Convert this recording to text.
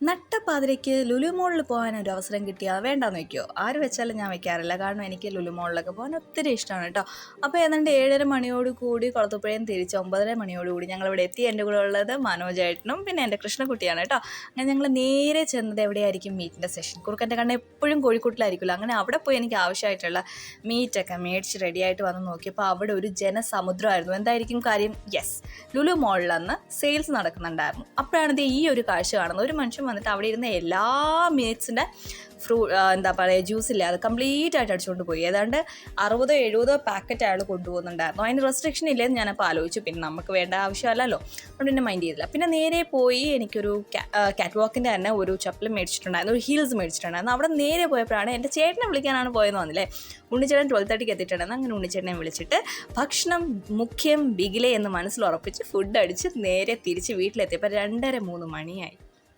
നട്ടപ്പാതിരയ്ക്ക് ലുലു മോളിൽ പോകാൻ ഒരു അവസരം കിട്ടിയാൽ വേണ്ടാന്ന് വയ്ക്കുമോ ആര് വെച്ചാലും ഞാൻ വെക്കാറില്ല. കാരണം എനിക്ക് ലുലു മോളിലൊക്കെ പോകാൻ ഒത്തിരി ഇഷ്ടമാണ് കേട്ടോ അപ്പോൾ ഏതാണ്ട് ഏഴര മണിയോട് കൂടി കുളത്തുപ്പുഴയും തിരിച്ച് ഒമ്പതര മണിയോട് കൂടി ഞങ്ങളിവിടെ എത്തി. എന്റെ കൂടെ ഉള്ളത് മനോജേട്ടനും പിന്നെ എന്റെ കൃഷ്ണക്കുട്ടിയാണ് കേട്ടോ അങ്ങനെ ഞങ്ങൾ നേരെ ചെന്നത് എവിടെയായിരിക്കും മീറ്റിന്റെ സെഷൻ കുറുക്കന്റെ കണ്ണ് എപ്പോഴും കോഴിക്കോട്ടിലായിരിക്കുമല്ലോ. അങ്ങനെ അവിടെ പോയി എനിക്ക് ആവശ്യമായിട്ടുള്ള മീറ്റൊക്കെ മേടിച്ച് റെഡിയായിട്ട് വന്ന് നോക്കിയപ്പോൾ അവിടെ ഒരു ജനസമുദ്രമായിരുന്നു. എന്തായിരിക്കും കാര്യം? യെസ്. ലുലു മോളിൽ അന്ന് സെയിൽസ് നടക്കുന്നുണ്ടായിരുന്നു. അപ്പോഴാണ് ഇത് ഈ ഒരു കാഴ്ച കാണുന്നത്. ഒരു മനുഷ്യൻ വന്നിട്ട് അവിടെ ഇരുന്ന എല്ലാ മീറ്റ്സിന്റെ ഫ്രൂ എന്താ പറയുക ജ്യൂസ് ഇല്ല അത് കംപ്ലീറ്റ് ആയിട്ട് അടിച്ചുകൊണ്ട് പോയി. ഏതാണ്ട് അറുപതോ എഴുപതോ പാക്കറ്റ് അയാൾ കൊണ്ടുപോകുന്നുണ്ടായിരുന്നു. അതിന് റെസ്ട്രിക്ഷൻ ഇല്ലെന്ന് ഞാനപ്പോൾ ആലോചിച്ചു. പിന്നെ നമുക്ക് വേണ്ട ആവശ്യമല്ലല്ലോ. അതുകൊണ്ട് എന്നെ മൈൻഡ് ചെയ്തില്ല. പിന്നെ നേരെ പോയി എനിക്കൊരു കാറ്റ് വാക്കിന്റെ തന്നെ ഒരു ചപ്പൽ മേടിച്ചിട്ടുണ്ടായിരുന്നു. ഒരു ഹീൽസ് മേടിച്ചിട്ടുണ്ടായിരുന്നു. അവിടെ നേരെ പോയപ്പോഴാണ് എന്റെ ചേട്ടനെ വിളിക്കാനാണ് പോയെന്ന് വന്നില്ലേ? ഉണ്ണിച്ചേട്ടൻ ട്വൽവ് തേർട്ടിക്ക് എത്തിയിട്ടുണ്ടായിരുന്നു. അങ്ങനെ ഉണ്ണിച്ചേട്ടനെ വിളിച്ചിട്ട് ഭക്ഷണം മുഖ്യം ബിഗിലെ എന്ന് മനസ്സിൽ ഉറപ്പിച്ച് ഫുഡ് അടിച്ച് നേരെ തിരിച്ച് വീട്ടിലെത്തിയപ്പോൾ രണ്ടര മൂന്ന് മണിയായി.